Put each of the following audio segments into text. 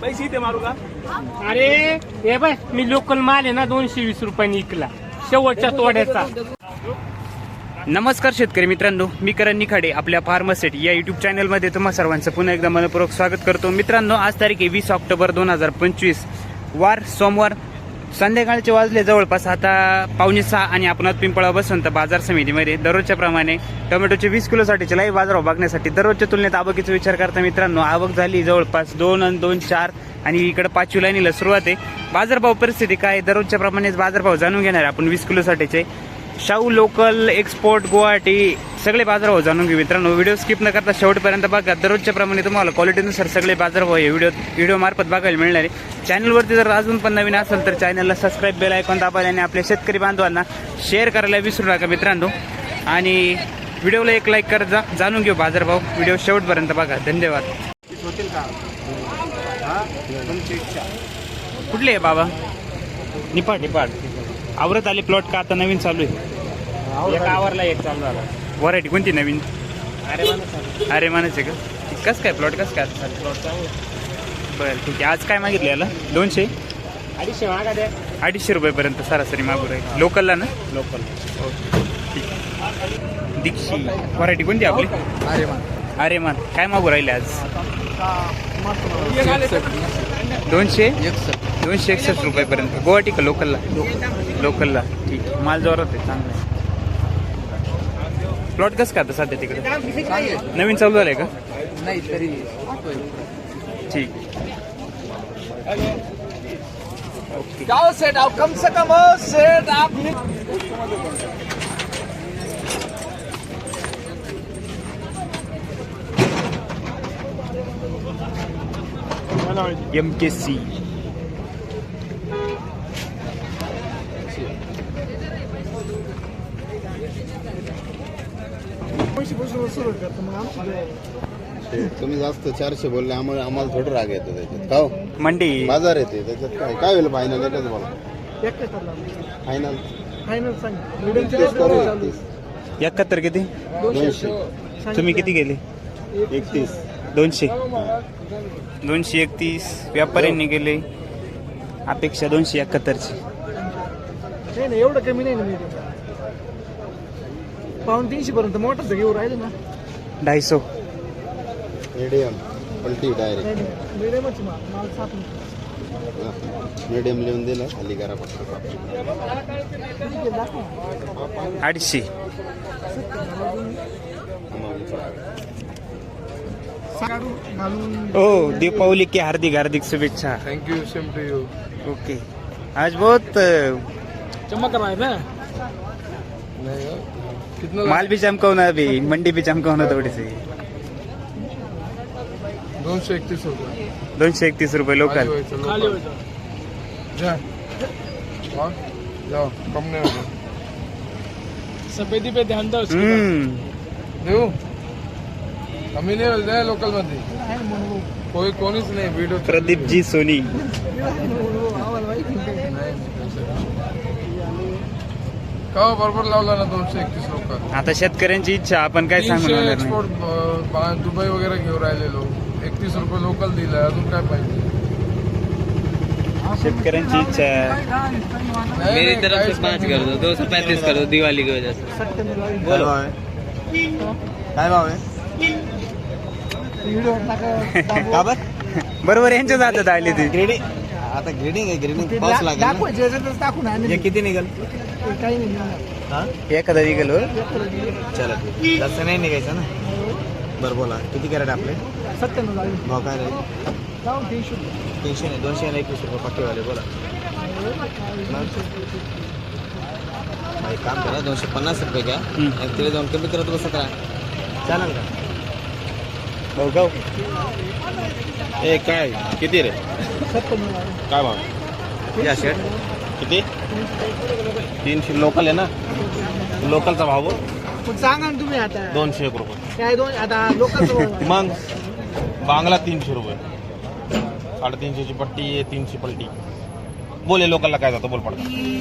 पैसे इथे मारू का? अरे हे बाय मी लोकल माल आहे ना दोनशे वीस रुपयाने इकला. शेवटच्या तोड्याचा. नमस्कार शेतकरी मित्रांनो मी करण निखाडे आपल्या फार्मसेट या युट्यूब चॅनलमध्ये तुम्हा सर्वांचं पुन्हा एकदा मनपूर्वक स्वागत करतो. मित्रांनो आज तारीख आहे वीस ऑक्टोबर दोन हजार पंचवीस. वार सोमवार संध्याकाळचे वाजले जवळपास आता पावणे सहा आणि आपण पिंपळा बसवंत बाजार समितीमध्ये. दररोजच्या प्रमाणे टोमॅटोचे वीस किलोसाठीचे लाईव्ह बाजारभाव बघण्यासाठी दररोजच्या तुलनेत आवकीचा विचार करता मित्रांनो आवक झाली जवळपास दोन आणि दोन चार आणि इकडे पाचवी लाईनीला सुरुवात आहे. बाजारभाव परिस्थिती काय? दररोजच्या प्रमाणेच बाजारभाव जाणून घेणार आहे आपण वीस किलोसाठीचे. शाहू लोकल एक्सपोर्ट गुवाहाटी सगळे बाजारभाव हो जाणून घेऊ मित्रांनो व्हिडिओ स्किप न करता शेवटपर्यंत बघा. दररोजच्या प्रमाणे तुम्हाला क्वालिटीनुसार सगळे बाजार हे व्हिडिओ व्हिडिओ मार्फत बघायला मिळणार आहे. चॅनलवरती जर अजून पण नवीन असेल तर चॅनलला सबस्क्राईब बेल ऐकून दाबायला आणि आपल्या शेतकरी बांधवांना शेअर करायला विसरू नका मित्रांनो. आणि व्हिडिओला एक लाईक करत जा. जाणून घेऊ बाजारभाव व्हिडिओ शेवटपर्यंत बघा. धन्यवाद. कुठले आहे बाबा? निपाड निपाड आवरत आले प्लॉट का आता नवीन चालू आहे? एक आवरला एक चालू झाला. व्हरायटी कोणती नवीन? अरे मला अरे मानायचे का? कसं काय प्लॉट कसं काय? बरं ठीक आहे. आज काय मागितलं याला? दोनशे? अडीचशे मागा द्या. अडीचशे रुपयेपर्यंत सरासरी मागू राहील लोकलला ना? लोकल ठीक. दीक्षी. व्हरायटी कोणती आपली? अरे मान अरे मान काय मागू राहिले आज? दोनशे? दोनशे एकसष्ट रुपयेपर्यंत गुवाहाटी का लोकलला लोकलला. ठीक. आहे माल जोरात आहे चांगला आहे. प्लॉट कसं का आता सध्या तिकडे? नवीन चालू झालंय का? नाही तरी ठीक. जाओ सेठ. आओ कम से कम हो सेठ आप एम के सी तुम्ही जास्त चारशे बोलले आम्हाला आम्हाला थोडं राग येतो त्याच्यात. का हो? मंडी. बाजार येते त्याच्यात काय काय होईल फायनल एकच बोला. फायनल एकाहत्तर किती? दोनशे. तुम्ही किती गेले? एकतीस. दोनशे. दोनशे एकतीस. व्यापाऱ्यांनी गेले अपेक्षा दोनशे एकाहत्तरची. नाही नाही एवढं कमी नाही ना पाऊन तीनशे पर्यंत मोठं घेऊन राहिले ना. ढाईसो मीडियम पलटी डायरेक्ट मीडियमच माल माल सात मीडियम लिहून दिलं खाली करा अडीचशे. घालून हो दीपावली की हार्दिक हार्दिक शुभेच्छा. Thank you same to you okay. आज बहुत चमक रहा है ना? नहीं हो. कितना माल भी चमकवना अभी मंडी भी चमकवना थोड़ी सी दोनशे एकतीस रुपये दोनशे एकतीस रुपये लोकल खाली होतं जा हाँ? जाओ कम नहीं होगा सफेदी पे ध्यान दो हम्म देऊ कमी नाही होईल द्या लोकलमध्ये कोई कोणीच नाही व्हिडिओ प्रदीप जी सोनी का हो, बरोबर लावला ना दोनशे एकतीस लोक? आता शेतकऱ्यांची इच्छा आपण काय तीनशे नाही. एक्सपोर्ट दुबई वगैरे घेऊन राहिलेलो. एकतीस रुपये लोकल दिलं अजून काय पाहिजे? शेतकऱ्यांची इच्छा. नाही, मेरी नाही, तरफ काहीच से पाँच कर दो दो सौ पैंतीस कर दो दिवाली की वजह से बोलो काय भाव आहे? टाका बरोबर यांच्या हातात आली ती. ग्रेडिंग आता ग्रेडिंग आहे ग्रेडिंग पाऊस लागेल ना. दाखवायचे याच्यातच टाकून आणि किती निघाल? काही नाही. एखादा निघाल चला ठीक जास्त नाही निघायचं ना? बरं बोला. किती कॅरेट आपले? सत्त्याण्णव भाव काय राहील जाऊन तीनशे रुपये. तीनशे नाही दोनशे आणि एकवीस रुपये पक्केवाले बोला. मग एक काम करा दोनशे पन्नास रुपये घ्या. हम्म. आणि तिला जाऊन कमी करत कसं करा. चालेल का? भाऊ ए काय? किती रे? सत्त्याण्णव काय भाव? या शर्ट किती? तीनशे लोकल आहे ना? लोकलचा भाव? सांगा ना तुम्ही आता. दोनशे एक रुपये. काय दोन आता मग? बांगला तीनशे रुपये. साडेतीनशेची पट्टी तीनशे पलटी. बोले लोकलला काय जातं? बोल पडतं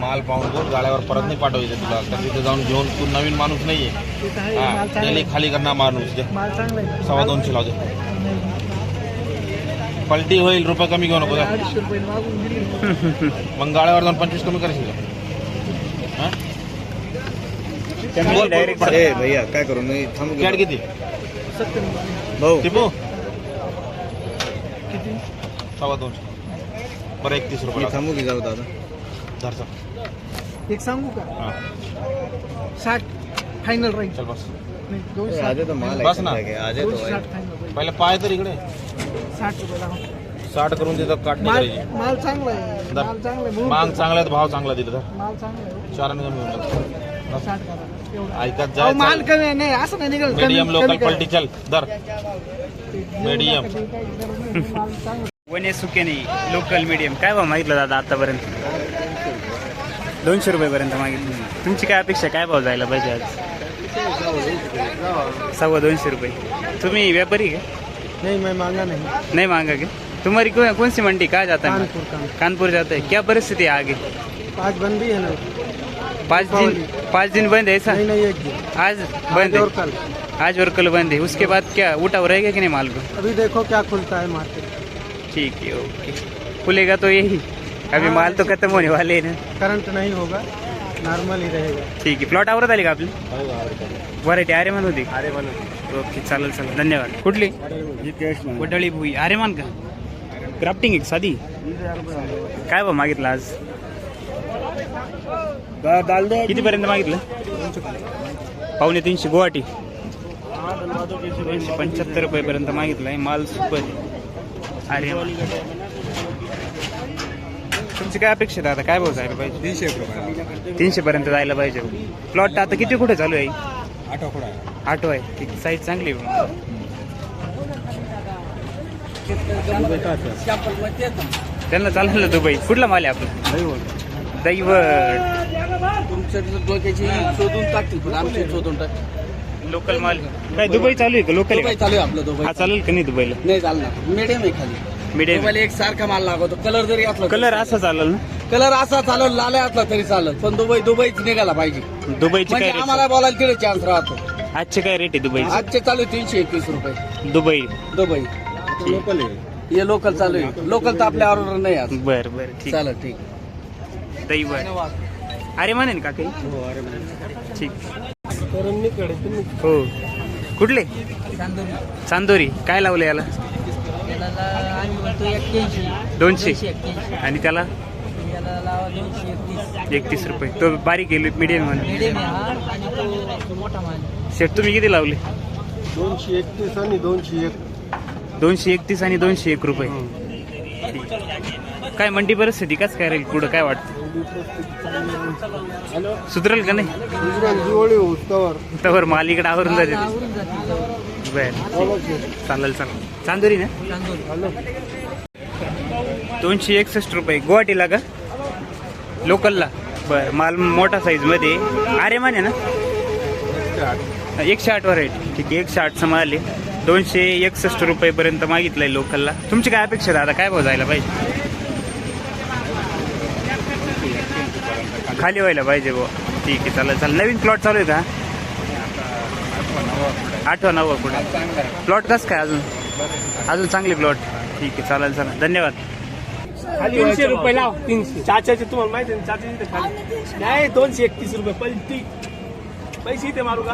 माल पाहून बोल गाड्यावर परत नाही पाठवायचं तुला. कारण तिथे जाऊन घेऊन तू नवीन माणूस नाहीये. हा. खाली करणार माणूस सव्वा दोनशे लावते पलटी होईल रुपये कमी घेऊ नको. अडीचशे रुपये मागून दिली. मग गाड्यावर जाऊन पंचवीस कमी करशील का? हा? त्यांनी डायरेक्ट भैया काय करू? मी थांबू कॅट किती? सत्तर भाऊ. टिपू? किती? सव्वा दोनशे. बरं एकतीस रुपये मी. थांबू की जाऊ दादा? धरचा एक सांगू का? हा. साठ फायनल राहील. चल बस. नाही आज साठ तो माल बस ना. आज तो साठ फायनल राहील. पहिले पाय तर इकडे. साठ रुपये लावा. साठ करून देतात काट माल करायची. माल चांगला आहे. माल चांगला आहे म्हणून मांग चांगला आहे तर भाव चांगला दिला तर. माल चांगला आहे. चाराने कमी होऊन जातं. साठ करा. एवढं. ऐकत अहो, माल कमी आहे, नाही असं नाही निघाल. मीडियम लोकल पलटी चल. दर medium. माल चांगला वने सुके नाही लोकल मीडियम काय भाव मागितलं दादा आतापर्यंत? दोनशे रुपयेपर्यंत मागितलं. तुमची काय अपेक्षा? काय भाव जायला पाहिजे आज? सव्वा दोनशे रुपये. तुम्ही व्यापारी का? नहीं मैं मांगा नहीं। नहीं मांगा क्या? तुम्हारी कौन कौन सी मंडी? कहाँ जाता है कानपुर कानपुर। जाता है। क्या परिस्थिति है आगे? आज बंद भी है ना? पाँच दिन पाँच दिन बंद है ऐसा? नहीं नहीं एक दिन। आज बंद आज और है कल। आज और कल बंद है। उसके बाद क्या उठा रहेगा कि नहीं माल को? अभी देखो क्या खुलता है मार्केट। ठीक है ओके। खुलेगा तो यही। अभी माल तो खत्म होने वाले हैं करंट नहीं होगा। नॉर्मल ही रहेगा। ठीक आहे. प्लॉट आवरत आली का आपली? व्हरायटी आर्यमान होती? ओके चालेल चालेल. धन्यवाद. कुठली? वडाळी भुई. आर्यमान का? क्राफ्टिंग एक साधी. काय बा मागितलं आज? कितीपर्यंत मागितलं? पावणे तीनशे गुवाहाटी. दोनशे पंच्याहत्तर रुपयेपर्यंत मागितलं आहे माल सुपर अरे तुमची काय अपेक्षा आहे आता काय भाव जायला पाहिजे? तीनशे तीनशे पर्यंत जायला पाहिजे. प्लॉट आता किती कुठे चालू आहे? आठवा आहे. ठीक साईज चांगली आहे मग. त्यांना चालेल ना दुबई कुठला माल आहे आपला? दैवट तुमच्या डोक्याची शोधून टाकतील पण आमची शोधून टाक लोकल माल. काय दुबई चालू आहे का? लोकल दुबई चालू आहे आपलं दुबई हा चालेल का नाही दुबईला? नाही चालणार. मीडियम आहे खाली. मीडियम एक सारखा माल लागतो. कलर जरी असला कलर असा चालेल ना? कलर असा चालव लाल्या असला तरी चालत पण दुबई दुबईच निघाला पाहिजे. दुबईची म्हणजे काय आम्हाला रेट बोलायला तिथे चान्स राहतो. आजचे काय रेट आहे दुबईचे? आजचे चालू आहे तीनशे एकवीस रुपये. दुबई. दुबई. लोकल हे लोकल चालू आहे. लोकल तर आपल्या ऑर्डर नाही आज. बर बर ठीक. चालत ठीक. दैवट अरे म्हणे का काही ठीक. हो. कुठले? चांदोरी. काय लावले याला? दोनशे. आणि त्याला? एकतीस. रुपये. तो बारीक गेले मीडियम म्हणून. शेट तुम्ही किती लावले? दोनशे एकतीस आणि दोनशे एक. दोनशे एकतीस आणि दोनशे एक रुपये. काय मंडी परिस्थिती काच काय राहील पुढं काय वाटतं? सुधरेल का नाही? दिवाळी तवर. माल इकडे आवरून जाते. बर चालेल चालेल. चांदोरी ना? दोनशे एकसष्ट रुपये. गुवाहाटीला का? लोकलला. बर माल मोठा साईजमध्ये. अरे माने ना? एकशे आठ व्हरायटी ठीक आहे एकशे आठचं माल आहे. दोनशे एकसष्ट रुपयेपर्यंत मागितलंय लोकलला. तुमची काय अपेक्षा दादा? काय भाव जायला पाहिजे? खाली व्हायला पाहिजे बुवा ठीक आहे चालेल चालेल. नवीन प्लॉट चालू आहे का? आठवा नववा पुढे. प्लॉट कसं काय अजून? अजून चांगले प्लॉट. ठीक आहे चालेल चालेल धन्यवाद. तीनशे रुपये लाव. तीनशे. चाचाचे तुम्हाला माहिती आहे ना, चाचाचे इथे खाली. नाही दोनशे एकतीस रुपये. पलटी. पैसे इथे मारू का?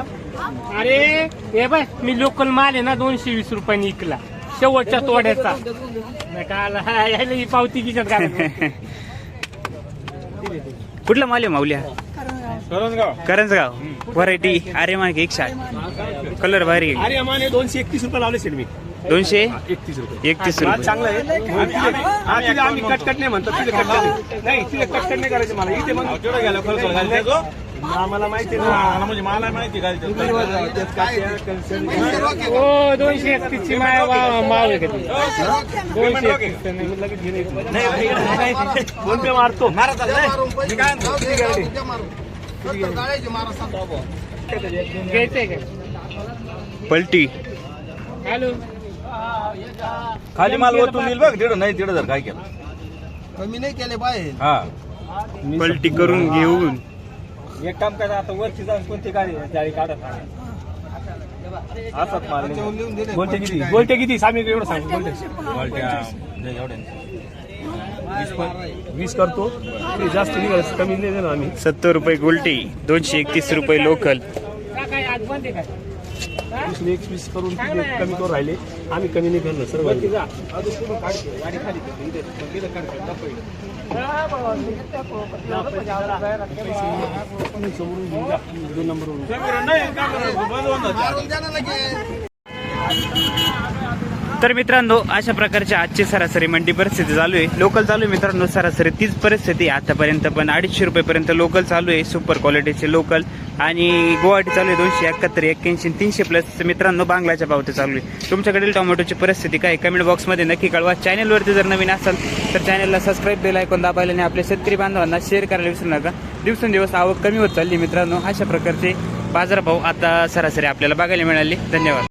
अरे हे बाय मी लोकल माल आहे ना दोनशे वीस रुपयाने इकला. शेवटच्या तोड्याचा. नाही का आला, हा, यायला ही पावती किशात घालायला. कुठला माल आहे माऊल्या करंजगाव. व्हरायटी अरे मागे एकशे आठ कलर भारी. अरे माने दोनशे एकतीस रुपये लावले शेड मी. दोनशे? एकतीस रुपये. एकतीस रुपये. चांगला आहे. तिथे आम्ही कटकट नाही म्हणतो तिथे कटकट नाही. तिथे कटकट नाही करायचं मला. इथे मग आम्हाला माहिती ना म्हणजे मला माहिती हो. दोनशे एकतीस ची माय वा- माव आहे? दोनशे एकतीस तर नाही, लगेच घेऊन येतो. फोन पे मारतो. घ्यायचंय का? पलटी. हॅलो. खाली माल वरतून येईल बघ तिथं नाही तिथं जर काय केलं. कमी नाही केले पाहिजे हा. पलटी करून घेऊन. एक काम करा आता वरची जाऊन कोणती गाडी जाळी काढत असत माल बोलते किती? बोलते किती? सामी एवढं सांग बोलते. वीस करतो. ते जास्त निघाल कमी नाही देणार आम्ही. सत्तर रुपये गोल्टी दोनशे एकतीस रुपये लोकल. वीस एक वीस करून ते कमी करून राहिले. आम्ही कमी नाही करणार सर्व. दोन नंबर तर मित्रांनो अशा प्रकारची आजची सरासरी मंडी परिस्थिती चालू आहे. लोकल चालू आहे मित्रांनो सरासरी तीच परिस्थिती आहे. आतापर्यंत पण अडीचशे रुपयेपर्यंत लोकल चालू आहे. सुपर क्वालिटीचे लोकल आणि गुवाहाटी चालू आहे दोनशे एकाहत्तर एक्क्याऐंशी तीनशे प्लस मित्रांनो बांगलाच्या पावते चालू आहे. तुमच्याकडील टोमॅटोची परिस्थिती काय कमेंट बॉक्समध्ये नक्की कळवा. चॅनलवरती जर नवीन असाल तर चॅनलला सबस्क्राईब बेल ऐकून दाबायला आणि आपल्या शेतकरी बांधवांना शेअर करायला विसरू नका. दिवसेंदिवस आवक कमी होत चालली मित्रांनो. अशा प्रकारचे बाजारभाव आता सरासरी आपल्याला बघायला मिळाले. धन्यवाद.